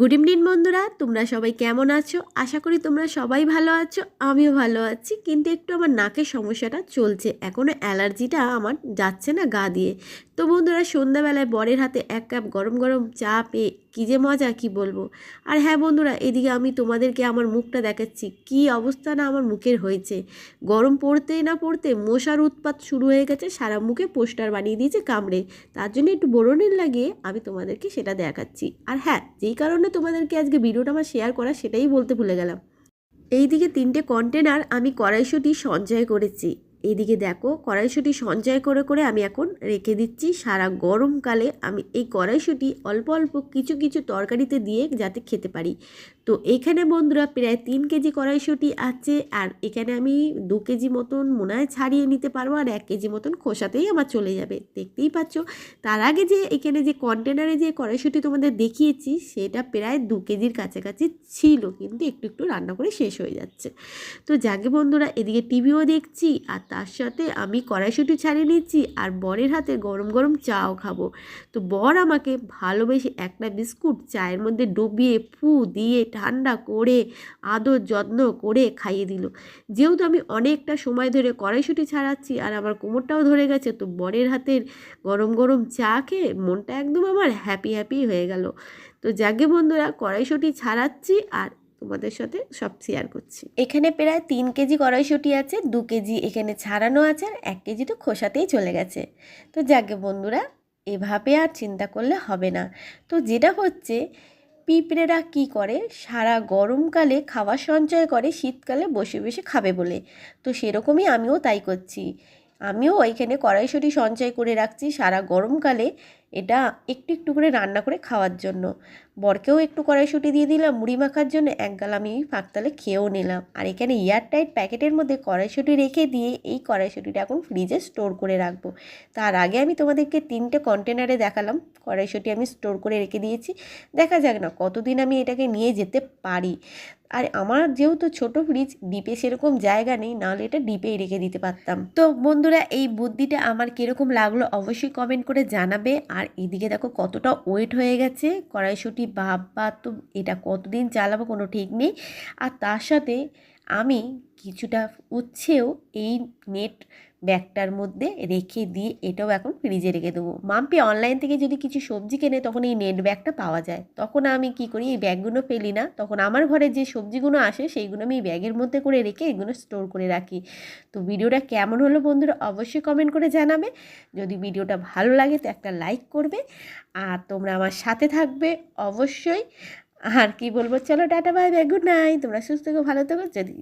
Good evening বন্ধুরা। তোমরা সবাই কেমন আছো? আশা করি তোমরা সবাই ভালো আছো, আমিও ভালো আছি। কিন্তু একটু আমার নাকের সমস্যাটা চলছে। এখনও অ্যালার্জিটা আমার যাচ্ছে না গা দিয়ে। তো বন্ধুরা, সন্ধ্যাবেলায় বরের হাতে এক কাপ গরম গরম চা পেয়ে কী যে মজা, কি বলব? আর হ্যাঁ বন্ধুরা, এদিকে আমি তোমাদেরকে আমার মুখটা দেখাচ্ছি। কি অবস্থা না আমার মুখের হয়েছে? গরম পড়তেই না পড়তে মশার উৎপাত শুরু হয়ে গেছে, সারা মুখে পোস্টার বানিয়ে দিয়েছে কামড়ে। তার জন্য একটু বরণের লাগিয়ে আমি তোমাদেরকে সেটা দেখাচ্ছি। আর হ্যাঁ যেই কারণে তোমাদেরকে আজকে ভিডিওটা আমার শেয়ার করা সেটাই বলতে ভুলে গেলাম। এইদিকে তিনটে কন্টেনার আমি কড়াইশোটি সঞ্চয় করেছি। এইদিকে দেখো, কড়াইশুঁটি সঞ্চয় করে করে আমি এখন রেখে দিচ্ছি। সারা গরমকালে আমি এই কড়াইশুঁটি অল্প অল্প কিছু কিছু তরকারিতে দিয়ে যাতে খেতে পারি। তো এখানে বন্ধুরা প্রায় তিন কেজি কড়াইশুঁটি আছে আর এখানে আমি দু কেজি মতন মোনায় ছাড়িয়ে নিতে পারব আর এক কেজি মতন খোসাতেই আমার চলে যাবে। দেখতেই পাচ্ছ, তার আগে যে এখানে যে কন্টেনারে যে কড়াইশুঁটি তোমাদের দেখিয়েছি, সেটা প্রায় দু কেজির কাছাকাছি ছিল, কিন্তু একটু একটু রান্না করে শেষ হয়ে যাচ্ছে। তো যাকে বন্ধুরা, এদিকে টিভিও দেখছি আর তার সাথে আমি কড়াইশুঁটি ছাড়িয়ে নিচ্ছি আর বরের হাতে গরম গরম চাও খাব। তো বর আমাকে ভালোবেসে একটা বিস্কুট চায়ের মধ্যে ডুবিয়ে ফু দিয়ে ঠান্ডা করে, আদর যত্ন করে খাইয়ে দিল। যেহেতু আমি অনেকটা সময় ধরে কড়াইশুঁটি ছাড়াচ্ছি আর আমার কোমরটাও ধরে গেছে, তো বরের হাতের গরম গরম চা খেয়ে মনটা একদম আমার হ্যাপি হ্যাপি হয়ে গেল। তো যাকে বন্ধুরা, কড়াইশুঁটি ছাড়াচ্ছি আর তোমাদের সাথে সব শেয়ার করছি। এখানে প্রায় তিন কেজি কড়াইশুঁটি আছে, দু কেজি এখানে ছাড়ানো আছে আর এক কেজি তো খোসাতেই চলে গেছে। তো যাকে বন্ধুরা, এভাবে আর চিন্তা করলে হবে না। তো যেটা হচ্ছে, পিঁপড়েরা কি করে? সারা গরমকালে খাবার সঞ্চয় করে, শীতকালে বসে বসে খাবে বলে। তো সেরকমই আমিও তাই করছি। আমিও ওইখানে কড়াইশুঁটি সঞ্চয় করে রাখছি, সারা গরমকালে এটা একটু একটু করে রান্না করে খাওয়ার জন্য। বরকেও একটু কড়াইশুঁটি দিয়ে দিলাম, মুড়ি মাখার জন্য এক গাল আমি ফাঁকতালে খেয়েও নিলাম। আর এখানে এয়ারটাইট প্যাকেটের মধ্যে কড়াইশুঁটি রেখে দিয়ে এই কড়াইশুঁটিটা এখন ফ্রিজে স্টোর করে রাখব। তার আগে আমি তোমাদেরকে তিনটে কন্টেনারে দেখালাম, কড়াইশুঁটি আমি স্টোর করে রেখে দিয়েছি। দেখা যাক না কতদিন আমি এটাকে নিয়ে যেতে পারি। আর আমার যেহেতু ছোট ফ্রিজ, ডিপে সেরকম জায়গা নেই, নাহলে এটা ডিপেই রেখে দিতে পারতাম। তো বন্ধুরা, এই বুদ্ধিটা আমার কীরকম লাগল অবশ্যই কমেন্ট করে জানাবে। আর এদিকে দেখো কতটা ওয়েট হয়ে গেছে। কড়াইশুঁটি বাবা তো এটা কতদিন চালাবো কোনো ঠিক নেই। আর তার সাথে আমি কিছুটা উচ্ছেও এই নেট ব্যাগটার মধ্যে রেখে দিয়ে এটাও এখন ফ্রিজে রেখে দেবো। মাম্পি অনলাইন থেকে যদি কিছু সবজি কেনে তখন এই নেট ব্যাগটা পাওয়া যায়। তখন আমি কি করি, এই ব্যাগগুলো ফেলি না। তখন আমার ঘরে যে সবজিগুলো আসে সেইগুলো আমি এই ব্যাগের মধ্যে করে রেখে এগুলো স্টোর করে রাখি। তো ভিডিওটা কেমন হলো বন্ধুরা অবশ্যই কমেন্ট করে জানাবে। যদি ভিডিওটা ভালো লাগে তো একটা লাইক করবে। আর তোমরা আমার সাথে থাকবে অবশ্যই। আর কি বলব? চলো, tata, bye bye, good night. তোমরা সুস্থ থেকো, ভালো থেকো। যদি